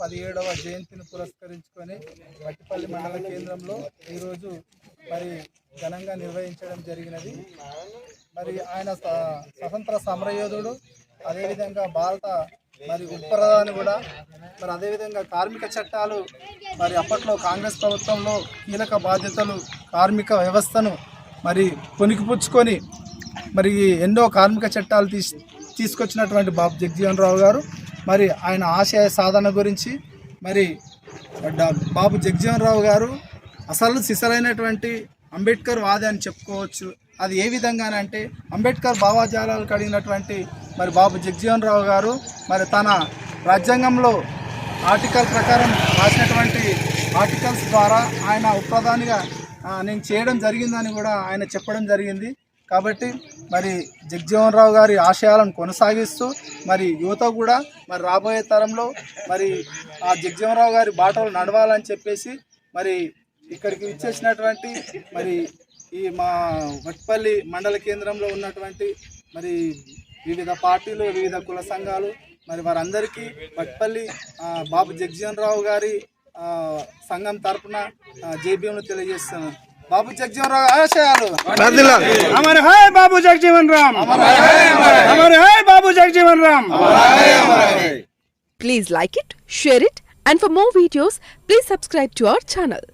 పదిహేడవ జయంతిని పురస్కరించుకొని మట్టిపల్లి మండల కేంద్రంలో ఈరోజు మరి ఘనంగా నిర్వహించడం జరిగినది. మరి ఆయన స- స్వతంత్ర సమరయోధుడు అదేవిధంగా భారత మరి ఉపప్రధాని కూడా. మరి అదేవిధంగా కార్మిక చట్టాలు మరి అప్పట్లో కాంగ్రెస్ ప్రభుత్వంలో కీలక బాధ్యతలు కార్మిక వ్యవస్థను మరి కొనికిపుచ్చుకొని మరి ఎన్నో కార్మిక చట్టాలు తీసి తీసుకొచ్చినటువంటి బాబు జగజీవన్ రావు గారు. మరి ఆయన ఆశయ సాధన గురించి మరి బాబు జగజీవన్ రావు గారు అసలు సిసలైనటువంటి అంబేద్కర్ వాది అని చెప్పుకోవచ్చు. అది ఏ విధంగానంటే అంబేద్కర్ భావాజాలాలు కలిగినటువంటి మరి బాబు జగజీవన్ రావు గారు మరి తన రాజ్యాంగంలో ఆర్టికల్ ప్రకారం రాసినటువంటి ఆర్టికల్స్ ద్వారా ఆయన ఉపప్రధానిగా నేను చేయడం జరిగిందని కూడా ఆయన చెప్పడం జరిగింది. కాబట్టి మరి జగజీవన్ రావు గారి ఆశయాలను కొనసాగిస్తూ మరి యువత కూడా మరి రాబోయే తరంలో మరి ఆ జగజీవన్ రావు గారి బాటలు నడవాలని చెప్పేసి మరి ఇక్కడికి ఇచ్చేసినటువంటి మరి ఈ మా వట్పల్లి మండల కేంద్రంలో ఉన్నటువంటి మరి వివిధ పార్టీలు వివిధ కుల సంఘాలు మరి వారందరికీ వట్పల్లి బాబు జగజీవన్ రావు గారి సంఘం తరపున జేబీఎంను తెలియజేస్తున్నాను. బాబు జగజీవన్ రావు ఆశయాలు అమర్ హై బాబు జగజీవన్ రామ్ అమర్ high. Babu Jagjivan Ram please like it share it and for more videos please subscribe to our channel